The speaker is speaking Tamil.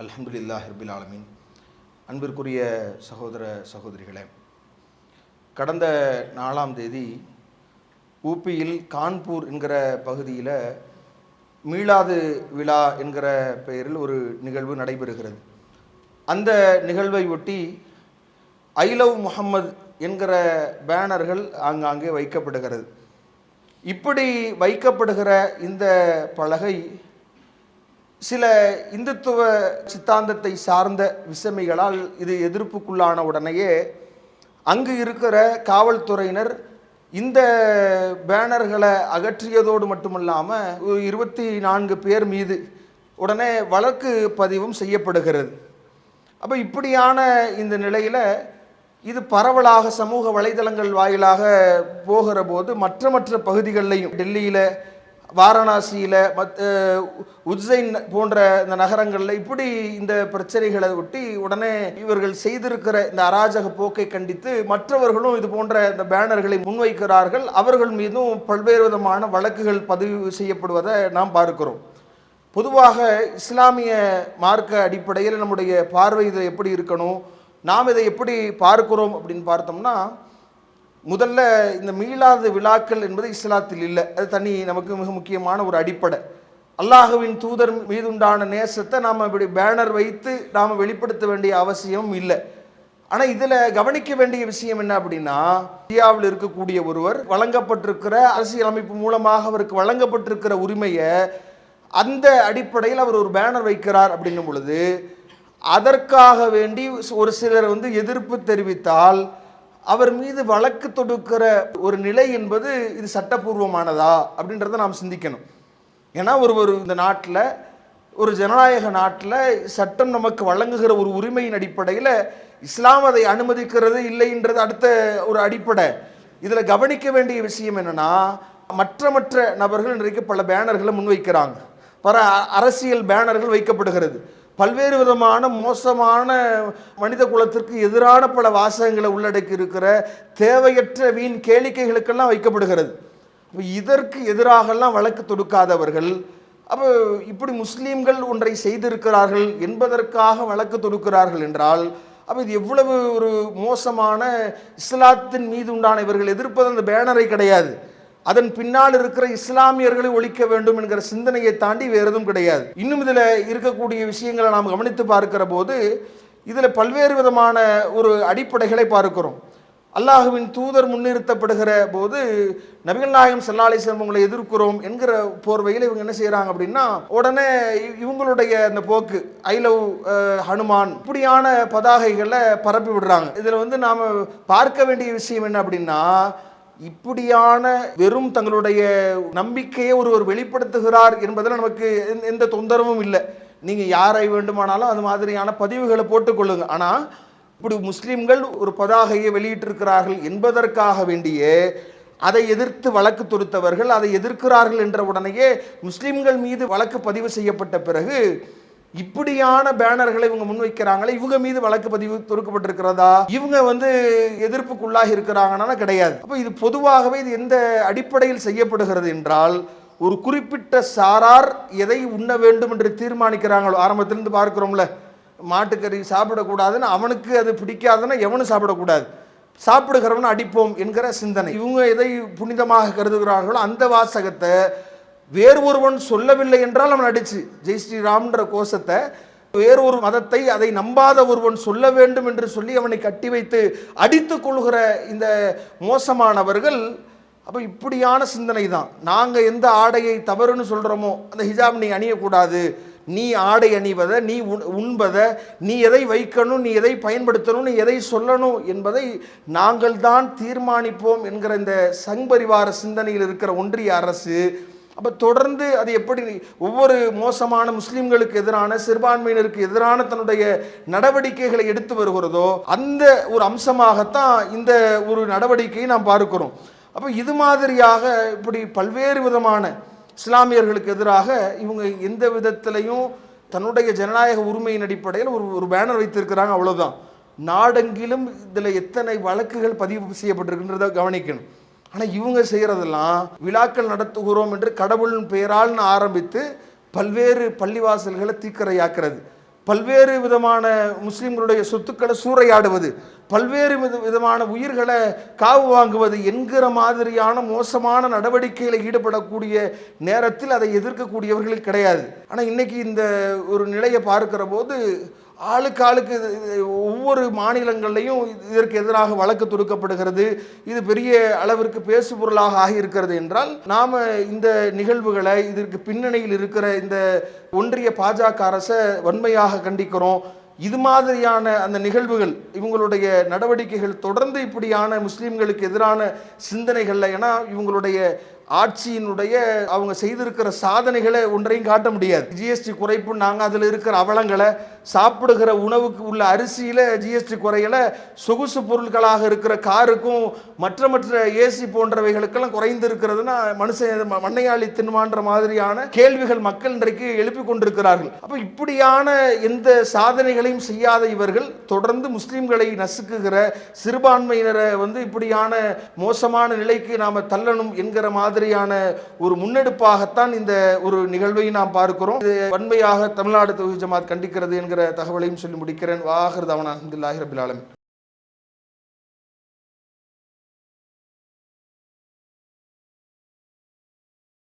அலமதுல்லா ஹர்பில் ஆலமின். அன்பிற்குரிய சகோதர சகோதரிகளே கடந்த நாலாம் தேதி ஊப்பியில் கான்பூர் என்கிற பகுதியில் மீளாது விழா என்கிற பெயரில் ஒரு நிகழ்வு நடைபெறுகிறது. அந்த நிகழ்வை ஒட்டி ஐ லவ் என்கிற பேனர்கள் ஆங்காங்கே வைக்கப்படுகிறது. இப்படி வைக்கப்படுகிற இந்த பலகை சில இந்துத்துவ சித்தாந்தத்தை சார்ந்த விசமிகளால் இது எதிர்ப்புக்குள்ளான உடனேயே அங்கு இருக்கிற காவல்துறையினர் இந்த பேனர்களை அகற்றியதோடு மட்டுமல்லாமல் இருபத்தி நான்கு பேர் மீது உடனே வழக்கு பதிவும் செய்யப்படுகிறது. அப்போ இப்படியான இந்த நிலையில் இது பரவலாக சமூக வலைதளங்கள் வாயிலாக போகிற போது மற்ற மற்ற பகுதிகளிலையும் டெல்லியில் வாரணாசியில் மத் உஜ்ஜைன் போன்ற இந்த நகரங்களில் இப்படி இந்த பிரச்சனைகளை ஒட்டி உடனே இவர்கள் செய்திருக்கிற இந்த அராஜக போக்கை கண்டித்து மற்றவர்களும் இது போன்ற இந்த பேனர்களை முன்வைக்கிறார்கள். அவர்கள் மீதும் பல்வேறு விதமான வழக்குகள் பதிவு செய்யப்படுவதை நாம் பார்க்கிறோம். பொதுவாக இஸ்லாமிய மார்க்க அடிப்படையில் நம்முடைய பார்வை இதில் எப்படி இருக்கணும்? நாம் இதை எப்படி பார்க்கிறோம் அப்படின்னு பார்த்தோம்னா முதல்ல இந்த மீளாத விழாக்கள் என்பது இஸ்லாத்தில் இல்லை. அது தனி நமக்கு மிக முக்கியமான ஒரு அடிப்படை. அல்லாஹுவின் தூதர் மீதுண்டான நேசத்தை நாம் இப்படி பேனர் வைத்து நாம் வெளிப்படுத்த வேண்டிய அவசியம் இல்லை. ஆனால் இதில் கவனிக்க வேண்டிய விஷயம் என்ன அப்படின்னா இந்தியாவில் இருக்கக்கூடிய ஒருவர் வழங்கப்பட்டிருக்கிற அரசியலமைப்பு மூலமாக அவருக்கு வழங்கப்பட்டிருக்கிற உரிமையை அந்த அடிப்படையில் அவர் ஒரு பேனர் வைக்கிறார் அப்படின்னும் பொழுது அதற்காக வேண்டி ஒரு சிலர் வந்து எதிர்ப்பு தெரிவித்தால் அவர் மீது வழக்கு தொடுக்கிற ஒரு நிலை என்பது இது சட்டப்பூர்வமானதா அப்படின்றத நாம் சிந்திக்கணும். ஏன்னா ஒரு ஒரு இந்த நாட்டில் ஒரு ஜனநாயக நாட்டில் சட்டம் நமக்கு வழங்குகிற ஒரு உரிமையின் அடிப்படையில் இஸ்லாம் அதை அனுமதிக்கிறது இல்லைன்றது அடுத்த ஒரு அடிப்படை. இதில் கவனிக்க வேண்டிய விஷயம் என்னென்னா மற்ற மற்ற நபர்கள் இன்றைக்கு பல பேனர்களை முன்வைக்கிறாங்க. பல அரசியல் பேனர்கள் வைக்கப்படுகிறது. பல்வேறு விதமான மோசமான மனித குலத்திற்கு எதிரான பல வாசகங்களை உள்ளடக்கி இருக்கிற தேவையற்ற வீண் கேளிக்கைகளுக்கெல்லாம் வைக்கப்படுகிறது. இதற்கு எதிராகலாம் வழக்கு தொடுக்காதவர்கள் அப்போ இப்படி முஸ்லீம்கள் ஒன்றை செய்திருக்கிறார்கள் என்பதற்காக வழக்கு தொடுக்கிறார்கள் என்றால் அப்போ இது எவ்வளவு ஒரு மோசமான இஸ்லாத்தின் மீது உண்டான இவர்கள் எதிர்ப்பது அந்த பேனரை கிடையாது. அதன் பின்னால் இருக்கிற இஸ்லாமியர்களை ஒழிக்க வேண்டும் என்கிற சிந்தனையை தாண்டி வேறு எதுவும் கிடையாது. இன்னும் இதில் இருக்கக்கூடிய விஷயங்களை நாம் கவனித்து பார்க்கிற போது இதில் பல்வேறு விதமான ஒரு அடிப்படைகளை பார்க்கிறோம். அல்லாஹுவின் தூதர் முன்னிறுத்தப்படுகிற போது நபிகள் நாயகம் சல்லாலிஸ்லம் உங்களை எதிர்க்கிறோம் என்கிற போர்வையில் இவங்க என்ன செய்கிறாங்க அப்படின்னா உடனே இவங்களுடைய அந்த போக்கு ஐ லவ் ஹனுமான் இப்படியான பதாகைகளை பரப்பி விடுறாங்க. இதில் வந்து நாம் பார்க்க வேண்டிய விஷயம் என்ன அப்படின்னா இப்படியான வெறும் தங்களுடைய நம்பிக்கையை ஒருவர் வெளிப்படுத்துகிறார் என்பதில் நமக்கு எந்த தொந்தரவும் இல்லை. நீங்கள் யாரை வேண்டுமானாலும் அது மாதிரியான பதிவுகளை போட்டுக்கொள்ளுங்க. ஆனால் இப்படி முஸ்லீம்கள் ஒரு பதாகையை வெளியிட்டிருக்கிறார்கள் என்பதற்காக வேண்டிய அதை எதிர்த்து வழக்கு தொடுத்தவர்கள் அதை எதிர்க்கிறார்கள் என்ற உடனேயே முஸ்லீம்கள் மீது வழக்கு பதிவு செய்யப்பட்ட பிறகு இப்படியான பேனர்களை இவங்க முன்வைக்கிறாங்களே? இவங்க மீது வழக்கு பதிவு தொடுக்கப்பட்டிருக்கிறதா? இவங்க வந்து எதிர்ப்புக்குள்ளாக இருக்கிறாங்கன்னா கிடையாது. அப்போ இது பொதுவாகவே இது எந்த அடிப்படையில் செய்யப்படுகிறது என்றால் ஒரு குறிப்பிட்ட சாரார் எதை உண்ண வேண்டும் என்று தீர்மானிக்கிறாங்களோ ஆரம்பத்திலிருந்து பார்க்குறோம்ல மாட்டுக்கறி சாப்பிடக்கூடாதுன்னு அவனுக்கு அது பிடிக்காதுன்னா எவனும் சாப்பிடக்கூடாது. சாப்பிடுகிறவன் அடிப்போம் என்கிற சிந்தனை. இவங்க எதை புனிதமாக கருதுகிறார்களோ அந்த வாசகத்தை வேறு ஒருவன் சொல்லவில்லை என்றால் அவன் அடிச்சு. ஜெய் ஸ்ரீராம்ன்ற கோஷத்தை வேறு ஒரு மதத்தை அதை நம்பாத ஒருவன் சொல்ல வேண்டும் என்று சொல்லி அவனை கட்டி வைத்து அடித்து கொள்கிற இந்த மோசமானவர்கள் அப்போ இப்படியான சிந்தனை தான். நாங்கள் எந்த ஆடையை தவறுன்னு சொல்கிறோமோ அந்த ஹிஜாப் நீ அணியக்கூடாது. நீ ஆடை அணிவதை நீ உண்பதை நீ எதை வைக்கணும் நீ எதை பயன்படுத்தணும் நீ எதை சொல்லணும் என்பதை நாங்கள் தான் தீர்மானிப்போம் என்கிற இந்த சங்பரிவார சிந்தனையில் இருக்கிற ஒன்றிய அரசு அப்போ தொடர்ந்து அது எப்படி ஒவ்வொரு மோசமான முஸ்லீம்களுக்கு எதிரான சிறுபான்மையினருக்கு எதிரான தன்னுடைய நடவடிக்கைகளை எடுத்து வருகிறதோ அந்த ஒரு அம்சமாகத்தான் இந்த ஒரு நடவடிக்கையை நாம் பார்க்கிறோம். அப்போ இது மாதிரியாக இப்படி பல்வேறு விதமான இஸ்லாமியர்களுக்கு எதிராக இவங்க எந்த விதத்திலையும் தன்னுடைய ஜனநாயக உரிமையின் அடிப்படையில் ஒரு ஒரு பேனர் வைத்திருக்கிறாங்க அவ்வளோதான் நாடெங்கிலும் இதில் எத்தனை வழக்குகள் பதிவு செய்யப்பட்டிருக்கின்றதை கவனிக்கணும். ஆனால் இவங்க செய்கிறதெல்லாம் விழாக்கள் நடத்துகிறோம் என்று கடவுளின் பெயரால்னு ஆரம்பித்து பல்வேறு பள்ளிவாசல்களை தீக்கரையாக்குறது. பல்வேறு விதமான முஸ்லிம்களுடைய சொத்துக்களை சூறையாடுவது. பல்வேறு வித விதமான உயிர்களை காவு வாங்குவது என்கிற மாதிரியான மோசமான நடவடிக்கையில் ஈடுபடக்கூடிய நேரத்தில் அதை எதிர்க்கக்கூடியவர்கள் கிடையாது. ஆனால் இன்னைக்கு இந்த ஒரு நிலையை பார்க்கிற போது ஆளுக்கு ஆளுக்கு இது- ஒவ்வொரு மாநிலங்கள்லையும் இதற்கு எதிராக வழக்கு தொடுக்கப்படுகிறது. இது பெரிய அளவிற்கு பேசுபொருளாக ஆகியிருக்கிறது என்றால் நாம் இந்த நிகழ்வுகளை இதற்கு பின்னணியில் இருக்கிற இந்த ஒன்றிய பாஜக அரசை வன்மையாக கண்டிக்கிறோம். இது மாதிரியான அந்த நிகழ்வுகள் இவங்களுடைய நடவடிக்கைகள் தொடர்ந்து இப்படியான முஸ்லீம்களுக்கு எதிரான சிந்தனைகளில் ஏன்னா இவங்களுடைய ஆட்சியினுடைய அவங்க செய்திருக்கிற சாதனைகளை ஒன்றையும் காட்ட முடியாது. ஜிஎஸ்டி குறைப்பு நாங்கள் அதில் இருக்கிற அவலங்களை சாப்பிடுகிற உணவுக்கு உள்ள அரிசியில் ஜிஎஸ்டி குறையலை சொகுசு பொருட்களாக இருக்கிற காருக்கும் மற்ற மற்ற ஏசி போன்றவைகளுக்கெல்லாம் குறைந்திருக்கிறதுனா மனுஷன் ம- மண்ணையாளி தின்மான்ற மாதிரியான கேள்விகள் மக்கள் இன்றைக்கு எழுப்பி கொண்டிருக்கிறார்கள். அப்போ இப்படியான எந்த சாதனைகளையும் செய்யாத இவர்கள் தொடர்ந்து முஸ்லீம்களை நசுக்குகிற சிறுபான்மையினரை வந்து இப்படியான மோசமான நிலைக்கு நாம் தள்ளணும் என்கிற மாதிரி மாதிரியான ஒரு முன்னெடுப்பாகத்தான் இந்த ஒரு நிகழ்வை நாம் பார்க்கிறோம். இது வன்மையாக தமிழ்நாடு தொகுதி ஜமாத் கண்டிக்கிறது என்கிற தகவலையும் சொல்லி முடிக்கிறேன். வாஹர் தவன் அஹமதுல்லாஹி